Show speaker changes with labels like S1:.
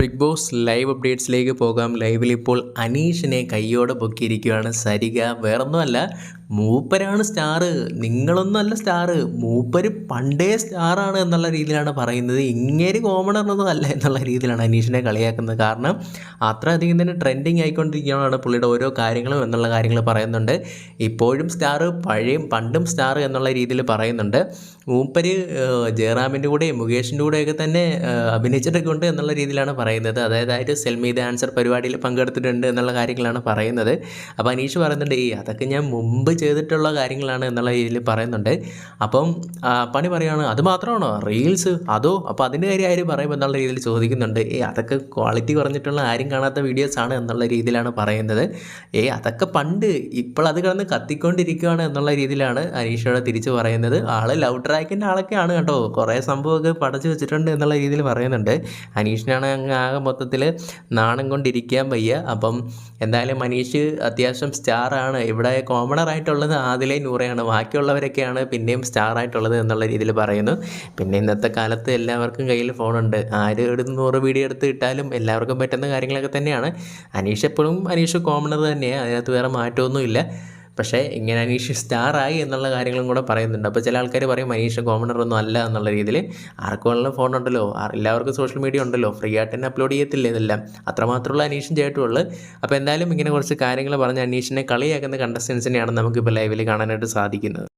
S1: Big boss live അപ്ഡേറ്റ്സിലേക്ക് പോകാം. ലൈവിൽ ഇപ്പോൾ അനീഷിനെ കയ്യോടെ പൊക്കിയിരിക്കുകയാണ് സരിക വേറൊന്നുമല്ല മൂപ്പരാണ് സ്റ്റാറ് നിങ്ങളൊന്നുമല്ല സ്റ്റാറ് മൂപ്പര് പണ്ടേ സ്റ്റാറാണ് എന്നുള്ള രീതിയിലാണ് പറയുന്നത്. ഇങ്ങേര് കോമണറൊന്നും അല്ല എന്നുള്ള രീതിയിലാണ് അനീഷിനെ കളിയാക്കുന്നത്. കാരണം അത്ര അധികം തന്നെ ട്രെൻഡിങ് ആയിക്കൊണ്ടിരിക്കുകയാണ് പുള്ളിയുടെ ഓരോ കാര്യങ്ങളും എന്നുള്ള കാര്യങ്ങൾ പറയുന്നുണ്ട്. ഇപ്പോഴും സ്റ്റാർ പഴയ പണ്ടും സ്റ്റാർ എന്നുള്ള രീതിയിൽ പറയുന്നുണ്ട്. മൂപ്പര് ജയറാമിന്റെ കൂടെയും മുകേഷിന്റെ കൂടെയൊക്കെ തന്നെ അഭിനയിച്ചിട്ടൊക്കെ ഉണ്ട് എന്നുള്ള രീതിയിലാണ് പറയുന്നത്. അതായത് ആ ഒരു സെൽമി ദ ആൻസർ പരിപാടിയിൽ പങ്കെടുത്തിട്ടുണ്ട് എന്നുള്ള കാര്യങ്ങളാണ് പറയുന്നത്. അപ്പോൾ അനീഷ് പറയുന്നുണ്ട് ഈ അതൊക്കെ ഞാൻ മുമ്പ് ചെയ്തിട്ടുള്ള കാര്യങ്ങളാണ് എന്നുള്ള രീതിയിൽ പറയുന്നുണ്ട്. അപ്പം പണി പറയുകയാണ് അത് മാത്രമാണോ? റീൽസ്? അതോ? അപ്പോൾ അതിന്റെ കാര്യം ആര് പറയുമ്പോൾ എന്നുള്ള രീതിയിൽ ചോദിക്കുന്നുണ്ട്. ഏ അതൊക്കെ ക്വാളിറ്റി കുറഞ്ഞിട്ടുള്ള ആരും കാണാത്ത വീഡിയോസ് ആണ് എന്നുള്ള രീതിയിലാണ് പറയുന്നത്. ഏ അതൊക്കെ പണ്ട് ഇപ്പോൾ അത് കിടന്ന് കത്തിക്കൊണ്ടിരിക്കുകയാണ് എന്നുള്ള രീതിയിലാണ് അനീഷയോട് തിരിച്ചു പറയുന്നത്. ആൾ ലവ് ട്രാക്കിന്റെ ആളൊക്കെയാണ് കേട്ടോ. കുറേ സംഭവമൊക്കെ പടച്ചു വെച്ചിട്ടുണ്ട് എന്നുള്ള രീതിയിൽ പറയുന്നുണ്ട്. അനീഷിനാണ് അങ്ങ് ആകെ മൊത്തത്തിൽ നാണം കൊണ്ടിരിക്കാൻ വയ്യ. അപ്പം എന്തായാലും മനീഷ് അത്യാവശ്യം സ്റ്റാറാണ്. ഇവിടെ കോമണർ ആയിട്ടുള്ളത് ആദിലെ നൂറയാണ്. ബാക്കിയുള്ളവരൊക്കെയാണ് പിന്നെയും സ്റ്റാർ ആയിട്ടുള്ളത് എന്നുള്ള രീതിയിൽ പറയുന്നു. പിന്നെ ഇന്നത്തെ കാലത്ത് എല്ലാവർക്കും കയ്യിൽ ഫോണുണ്ട്. ആര് ഒരു നൂറ് വീഡിയോ എടുത്ത് ഇട്ടാലും എല്ലാവർക്കും പറ്റുന്ന കാര്യങ്ങളൊക്കെ തന്നെയാണ്. അനീഷ് എപ്പോഴും അനീഷ് കോമണർ തന്നെയാണ് അതിനകത്ത് വേറെ മാറ്റമൊന്നുമില്ല. പക്ഷേ ഇങ്ങനെ അനീഷ് സ്റ്റാറായി എന്നുള്ള കാര്യങ്ങളും കൂടെ പറയുന്നുണ്ട്. അപ്പോൾ ചില ആൾക്കാർ പറയും അനീഷ് കോമണർ ഒന്നും അല്ല എന്നുള്ള രീതിയിൽ ആർക്കും ഉള്ള ഫോൺ ഉണ്ടല്ലോ. എല്ലാവർക്കും സോഷ്യൽ മീഡിയ ഉണ്ടല്ലോ. ഫ്രീ ആയിട്ട് തന്നെ അപ്ലോഡ് ചെയ്യത്തില്ല ഇതെല്ലാം? അത്രമാത്രമുള്ള അനീഷും ചേട്ടുള്ളൂ അപ്പോൾ എന്തായാലും ഇങ്ങനെ കുറച്ച് കാര്യങ്ങൾ പറഞ്ഞ് അനീഷിനെ കളിയാക്കുന്ന കണ്ടസ്റ്റൻസിനെയാണ് നമുക്കിപ്പോൾ ലൈവിൽ കാണാനായിട്ട് സാധിക്കുന്നത്.